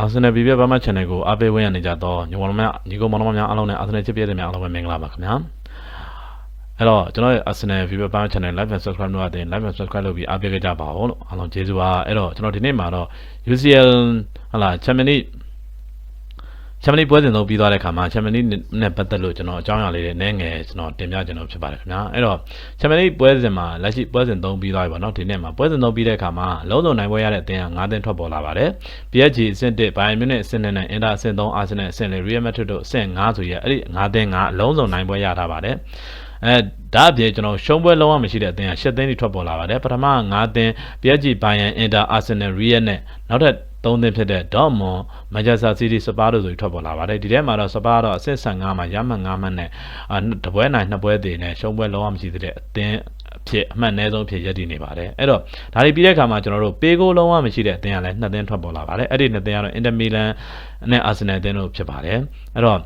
အာဆင်နယ်ပြည်ပြဘာမှ channel ကိုအားပေးဝင်ရနေကြတော့ညီကောင်များညီကောင်မောင်နှမများအားလုံးနဲ့အာဆင်နယ်ချစ်ပြည့်တဲ့များအားလုံးပဲမင်္ဂလာပါခင်ဗျာအဲ့တော့ကျွန်တော်ရဲ့ Arsenal Fever Power Channel Live and Subscribe လုပ်ရတဲ့ Live and Subscribe လုပ်ပြီးအားပေးကြပါဦးလို့အားလုံးကျေးဇူးပါအဲ့တော့ကျွန်တော်ဒီနေ့မှာတော့ UCL ဟလာ Champions League Champions League ပွဲစဉ်သုံးပြီးသွားတဲ့ခါမှာ Champions League နဲ့ပတ်သက်လို့ကျွန်တော်အကြောင်းအရာလေးတွေနည်းငယ်ကျွန်တော်တင်ပြကျွန်တော်ဖြစ်ပါတယ်ခင်ဗျာအဲ့တော့ Champions League ပွဲစဉ်မှာလက်ရှိပွဲစဉ်သုံးပြီးသွားပြီပေါ့နော်ဒီနေ့မှာပွဲစဉ်သုံးပြီးတဲ့ခါမှာအလုံးစုံနိုင်ပွဲရတဲ့အသင်းက9သင်းထွက်ပေါ်လာပါတယ် PSG အဆင့်1 Bayern Munich အဆင့်2နဲ့ Inter အဆင့်3 Arsenal အဆင့်4 Real Madrid တို့အဆင့်5ဆိုရအဲ့ဒီ9သင်းကအလုံးစုံနိုင်ပွဲရထားပါတယ်အဲဒါအပြင်ကျွန်တော်ရှုံးပွဲလုံးဝမရှိတဲ့အသင်းက10သင်းထိထွက်ပေါ်လာပါတယ်ပထမ9သင်း PSG Bayern Inter Arsenal Real နဲ့နောက်ထပ် 3သင်းဖြစ်တဲ့ Dortmund Manchester City Spurs တို့ဆိုပြီးထွက်ပေါ်လာပါတယ်ဒီထဲမှာတော့ Spurs တော့အဆင့်15မှာရမှတ်9မှတ်နဲ့အာတပွဲနိုင်2ပွဲသေးနဲ့ရှုံးပွဲလုံးဝမရှိသေးတဲ့အသင်းအဖြစ်အမှတ်အနည်းဆုံးဖြစ်ရည်တည်နေပါတယ်အဲ့တော့ဒါတွေပြီးတဲ့အခါမှာကျွန်တော်တို့ပေးကိုလုံးဝမရှိတဲ့အသင်းကလည်း2သင်းထွက်ပေါ်လာပါတယ်အဲ့ဒီ2သင်းကတော့ Inter Milan နဲ့ Arsenal အသင်းတို့ဖြစ်ပါတယ်အဲ့တော့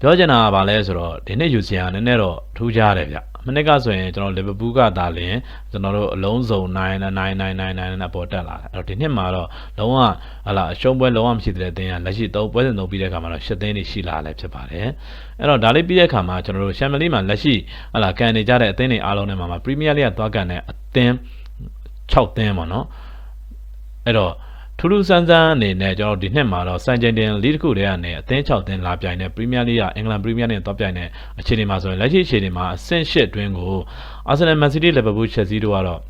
ပြောချင်တာကဘာလဲဆိုတော့ဒီနေ့ UCL နည်းနည်းတော့ထူးခြားတယ်ဗျမနေ့ကဆိုရင်ကျွန်တော်လီဗာပူးကသာလင်ကျွန်တော်တို့အလုံးစုံ999999နဲ့ပေါ်တက်လာတယ်အဲ့တော့ဒီနှစ်မှာတော့လုံးဝဟလာအရှုံးပွဲလုံးဝမရှိတဲ့အသင်းကလက်ရှိ3ပွဲစဉ်3ပြီးတဲ့အခါမှာတော့10သင်းနေရှိလာလည်းဖြစ်ပါတယ်အဲ့တော့ဒါလေးပြီးတဲ့အခါမှာကျွန်တော်တို့ရှမ်ပီယံလိမှာလက်ရှိဟလာကန်နေကြတဲ့အသင်းတွေအားလုံးထဲမှာပရီးမီးယားလိကသွားကန်တဲ့အသင်း6သင်းပေါ့နော်အဲ့တော့ ထူးထူးဆန်းဆန်းအနေနဲ့ကျွန်တော်ဒီနှစ်မှာတော့စန်ဂျန်တင်လီတစ်ခုတည်းကနေအသင်း6သင်းလာပြိုင်တဲ့ပရီးမီးယားလိကအင်္ဂလန်ပရီးမီးယားနဲ့သွားပြိုင်တဲ့အခြေအနေမှာဆိုရင်လက်ရှိအခြေအနေမှာအဆင့်၈တွင်းကိုအာဆင်နယ်မန်စီးတီးလီဗာပူးချက်စီတို့ကတော့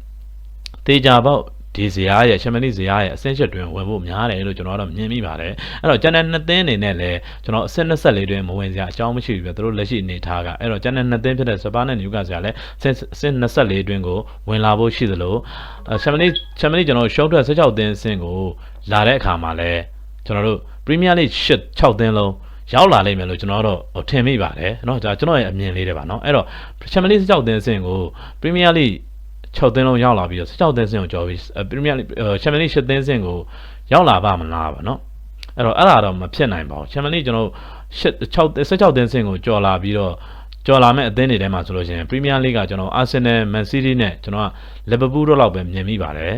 တေချာပေါက် ဒီဇယားရဲ့ချန်ပီယံလိဇယားရဲ့အဆင့်၈တွင်းဝင်ဖို့များတယ်လို့ကျွန်တော်ကတော့မြင်မိပါတယ်အဲ့တော့ကျန်တဲ့နှစ်သင်းအနေနဲ့လည်းကျွန်တော်အဆင့်24တွင်းမဝင်စရာအကြောင်းမရှိဘူးပြသူတို့လက်ရှိအနေထားကအဲ့တော့ကျန်တဲ့နှစ်သင်းဖြစ်တဲ့စပါးနဲ့နယူကာဆယ်ကလည်းအဆင့်24တွင်းကိုဝင်လာဖို့ရှိသလိုချန်ပီယံလိချန်ပီယံလိကျွန်တော်ရှုံးထွက်16သင်းအဆင့်ကိုလာတဲ့အခါမှာလည်းကျွန်တော်တို့ပရီးမီးယားလိ6သင်းလုံးရောက်လာလိမ့်မယ်လို့ကျွန်တော်တော့ထင်မိပါတယ်เนาะဒါကျွန်တော်ရဲ့အမြင်လေးတွေပါเนาะအဲ့တော့ချန်ပီယံလိ16သင်းအဆင့်ကိုပရီးမီးယားလိ 6သင်းလုံးရောက်လာပြီးတော့16သင်းစင်ကိုကျော်ပြီးပရီးမီးယားချန်ပီယံလိ8သင်းစင်ကိုရောက်လာပါမလားပါနော်အဲ့တော့အဲ့ဒါတော့မဖြစ်နိုင်ပါဘူးချန်ပီယံလိကျွန်တော်6 16သင်းစင်ကိုကျော်လာပြီးတော့ကျော်လာမဲ့အသင်းတွေထဲမှာဆိုလို့ရှိရင်ပရီးမီးယားလိကကျွန်တော်အာဆင်နယ်မန်စီးတီးနဲ့ကျွန်တော်ကလီဗာပူးတို့လောက်ပဲမြင်မိပါတယ်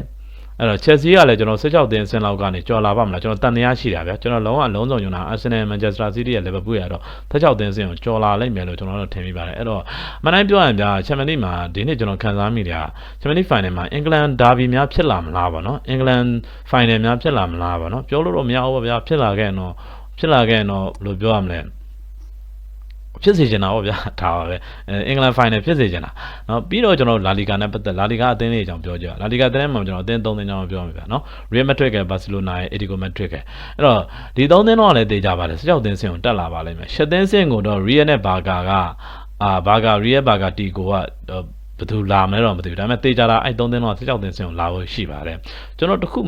အဲ့တော့ Chelsea ကလည်းကျွန်တော်16တင်းအဆင့်လောက်ကနေကြော်လာပါမလားကျွန်တော်တန်တရားရှိတာဗျာကျွန်တော်လုံးဝလုံးစုံညွန်တာ Arsenal Manchester City ရဲ့ Liverpool ရတော့16တင်းအဆင့်ကိုကြော်လာလိုက်မယ်လို့ကျွန်တော်တို့ထင်မိပါတယ်အဲ့တော့မနိုင်ပြောရရင်ဗျာ Champions League မှာဒီနေ့ကျွန်တော်ခံစားမိတယ် Champions League Final မှာ England Derby များဖြစ်လာမလားပေါ့နော် England Final များဖြစ်လာမလားပေါ့နော်ပြောလို့တော့မရဘူးပါဗျာဖြစ်လာခဲ့ရင်တော့ဖြစ်လာခဲ့ရင်တော့ဘယ်လိုပြောရမလဲ ဖြစ်စေချင်တာပေါ့ဗျာဒါပါပဲအင်္ဂလန်ဖိုင်နယ်ဖြစ်စေချင်တာเนาะပြီးတော့ကျွန်တော်လာလီဂါနဲ့ပတ်သက်လာလီဂါအသင်းလေးအကြောင်းပြောကြလာလီဂါအသင်းမှာကျွန်တော်အသင်း၃သင်းကြောင်းပြောမှာဗျာเนาะ Real Madrid ကဘာစီလိုနာရဲ့ Atletico Madrid ကအဲ့တော့ဒီ၃သင်းတော့လည်းတေးကြပါတယ်16သင်းစင်ကိုတက်လာပါလိမ့်မယ်၈သင်းစင်ကိုတော့ Real နဲ့ Barca ကအာဘာဂါ Real Barca Tico က ဘယ်သူလာမလဲတော့မသိဘူးဒါပေမဲ့တေးကြတာအဲ့၃သင်းတော့16သင်းစင်ကိုလာဖို့ရှိပါတယ်ကျွန်တော်တခု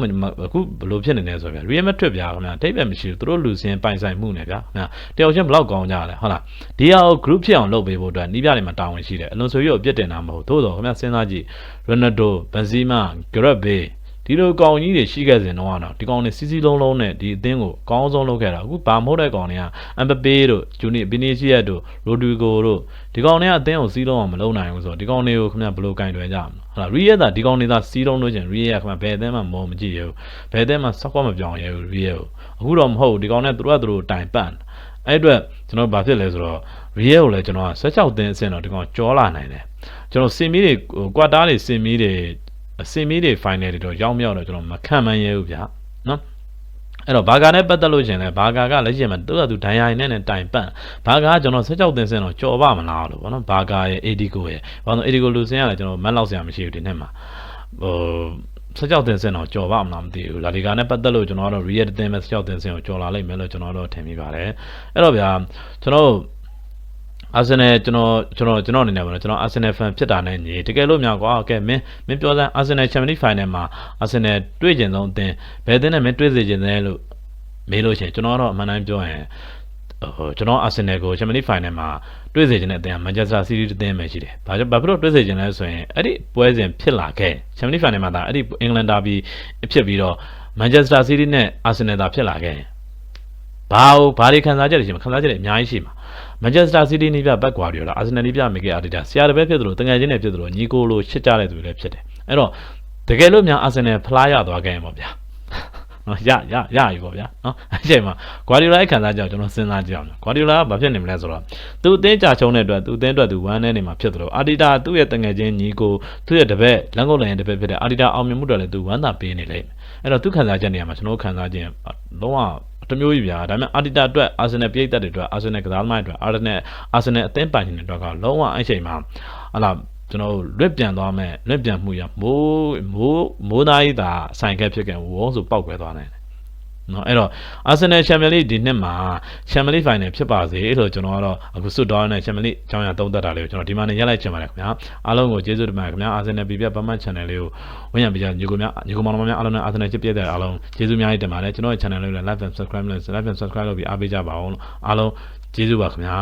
အခုဘယ်လိုဖြစ်နေလဲဆိုတော့ဗျာ Real Madrid ဗျာခင်ဗျာတိတ်ပဲမရှိဘူးသူတို့လူစင်ပိုင်ဆိုင်မှုနဲ့ဗျာခင်ဗျာတယောက်ချင်းဘလောက်ကောင်းကြလဲဟုတ်လားဒီဟာကို group ဖြစ်အောင်လုပ်ပေးဖို့အတွက်နီးပြတွေမှာတာဝန်ရှိတယ်အလွန်ဆိုပြီးတော့ပြစ်တင်တာမဟုတ်သို့တော့ခင်ဗျာစဉ်းစားကြည့် Ronaldo Benzema Gareth Bale ဒီလိုကောင်ကြီးတွေရှိခဲ့စဉ်တော့တော့ဒီကောင်တွေစီစီလုံးလုံးနဲ့ဒီအသင်းကိုအကောင်းဆုံးလုပ်ခဲ့တာအခုဘာမဟုတ်တဲ့ကောင်တွေကအမ်ဘပေတို့ဂျူနီဘီနီစီယက်တို့ရိုဒရီဂိုတို့ဒီကောင်တွေကအသင်းကိုစီးလုံးအောင်မလုပ်နိုင်ဘူးဆိုတော့ဒီကောင်တွေကိုခင်ဗျဘယ်လိုကင်တွယ်ကြမလဲဟုတ်လားရီယက်သာဒီကောင်တွေသာစီးလုံးလို့ချင်းရီယက်ခင်ဗျဘယ်အသင်းမှမောမကြည့်ရဘူးဘယ်အသင်းမှစောက်ကွက်မပြောင်းရဘူးရီယက်ကိုအခုတော့မဟုတ်ဒီကောင်တွေသူတို့ကသူတို့တိုင်ပန့်အဲ့အတွက်ကျွန်တော်ဘာဖြစ်လဲဆိုတော့ရီယက်ကိုလည်းကျွန်တော်က16သင်းအဆင့်တော့ဒီကောင်ကြောလာနိုင်တယ်ကျွန်တော်စင်မီတွေကွာတားတွေစင်မီတွေ အစင်မီးတွေ final တွေတော့ရောက်မြောက်တော့ကျွန်တော်မခံမှန်းရဲဘူးဗျာနော်အဲ့တော့ဘာဂါနဲ့ပတ်သက်လို့ရှင်လဲဘာဂါကလက်ရှိမှာသူ့အတူဒိုင်ယာနဲ့နဲ့တိုင်ပန့်ဘာဂါကကျွန်တော်16သင်းစင်းတော့ကြော်ပါမလားလို့ဗောနော်ဘာဂါရဲ့ AD ကိုရဲ့ဘာလို့ AD ကိုလူစင်းရလဲကျွန်တော်မတ်လောက်ဆရာမရှိဘူးဒီနေ့မှာဟို16တင်စင်တော့ကြော်ပါမလားမသိဘူးလာလီဂါနဲ့ပတ်သက်လို့ကျွန်တော်ကတော့ real တင်မဲ့16တင်စင်ကိုကြော်လာလိုက်မယ်လို့ကျွန်တော်တော့ထင်မိပါတယ်အဲ့တော့ဗျာကျွန်တော် အာဆင်နယ်ကျွန်တော်ကျွန်တော်ကျွန်တော်အနေနဲ့ပေါ့နော်ကျွန်တော်အာဆင်နယ်ဖန်ဖြစ်တာနဲ့ညီတကယ်လို့များကွာကဲမင်းမင်းပြောစမ်းအာဆင်နယ်ချန်ပီယံလိဖိုင်နယ်မှာအာဆင်နယ်တွေ့ကျင်ဆုံးအသင်းဘယ်အသင်းနဲ့မင်းတွေ့စေချင်တယ်လို့မေးလို့ရှိရင်ကျွန်တော်တော့အမှန်တမ်းပြောရင်ဟိုကျွန်တော်အာဆင်နယ်ကိုချန်ပီယံလိဖိုင်နယ်မှာတွေ့စေချင်တဲ့အသင်းကမန်ချက်စတာစီးတီးအသင်းပဲရှိတယ်။ဘာကြောင့်ဘာဖြစ်လို့တွေ့စေချင်လဲဆိုရင်အဲ့ဒီပွဲစဉ်ဖြစ်လာခဲ့ချန်ပီယံလိဖိုင်နယ်မှာဒါအဲ့ဒီအင်္ဂလန်ဒါဘီဖြစ်ပြီးတော့မန်ချက်စတာစီးတီးနဲ့အာဆင်နယ်သာဖြစ်လာခဲ့ဘာဟိုဘာတွေခံစားချက်တွေရှိမှာခံစားချက်တွေအများကြီးရှိမှာ မန်ချက်စတာစီးတီးနီးပြဘက်ကွာဒီလာအာဆင်နယ်နီးပြမီကယ်အာဒီတာဆရာတပည့်ဖြစ်သလိုတငယ်ချင်းတွေဖြစ်သလိုညီကိုလိုရှစ်ကြတဲ့သူတွေလည်းဖြစ်တယ်အဲ့တော့တကယ်လို့များအာဆင်နယ်ဖလားရသွားခဲ့ရင်ပေါ့ဗျာနော်ရရရပြီပေါ့ဗျာနော်အဲ့ချိန်မှာဂွာဒီယိုလာရဲ့ခံစားချက်ကိုကျွန်တော်စဉ်းစားကြည့်အောင်ဂွာဒီယိုလာကဘာဖြစ်နေမလဲဆိုတော့သူအသင်းကြာချုံတဲ့အတွက်သူအသင်းအတွက်သူဝမ်းနေနေမှာဖြစ်တယ်လို့အာဒီတာသူ့ရဲ့တငယ်ချင်းညီကိုသူ့ရဲ့တပည့်လမ်းကုတ်လည်းတပည့်ဖြစ်တဲ့အာဒီတာအောင်မြင်မှုတွေလည်းသူဝမ်းသာပေးနေလိမ့်မယ်အဲ့တော့သူခံစားချက်နေရာမှာကျွန်တော်ခံစားခြင်းလုံးဝ တစ်မျိုးကြီးဗျာဒါပေမဲ့အာဒီတာအတွက်အာဆင်နယ်ပြည်သက်တွေအတွက်အာဆင်နယ်ကစားသမားတွေအတွက်အာဆင်နယ်အာဆင်နယ်အသင်းပိုင်ရှင်တွေအတွက်ကလုံးဝအဲ့ချိန်မှာဟလာကျွန်တော်လွတ်ပြန်သွားမယ်လွတ်ပြန်မှုရမိုးမိုးမိုးသားကြီးသာဆိုင်ခဲ့ဖြစ်ခဲ့ဝုန်းဆိုပောက်ကွဲသွားနိုင်တယ် နော်အဲ့တော့အာဆင်နယ်ချန်ပီယံလိဒီနှစ်မှာချန်ပီယံလိဖိုင်နယ်ဖြစ်ပါစေလို့ကျွန်တော်ကတော့အခုစွတ်တော်နဲ့ချန်ပီယံလိအကြောင်းအရာသုံးသပ်တာလေးကိုကျွန်တော်ဒီမှာနေရလိုက်ချင်ပါတယ်ခင်ဗျာအားလုံးကိုကျေးဇူးတင်ပါတယ်ခင်ဗျာအာဆင်နယ်ပြည်ပြပတ်မှတ် channel လေးကိုဝင်ရပြကြညီကိုများညီကိုမောင်နှမများအားလုံးနဲ့အာဆင်နယ်ချစ်ပြည့်တဲ့အားလုံးကျေးဇူးများကြီးတင်ပါတယ်ကျွန်တော်ရဲ့ channel လေးကိုလည်း like and subscribe လုပ် like and subscribe လုပ်ပြီးအားပေးကြပါအောင်အားလုံးကျေးဇူးပါခင်ဗျာ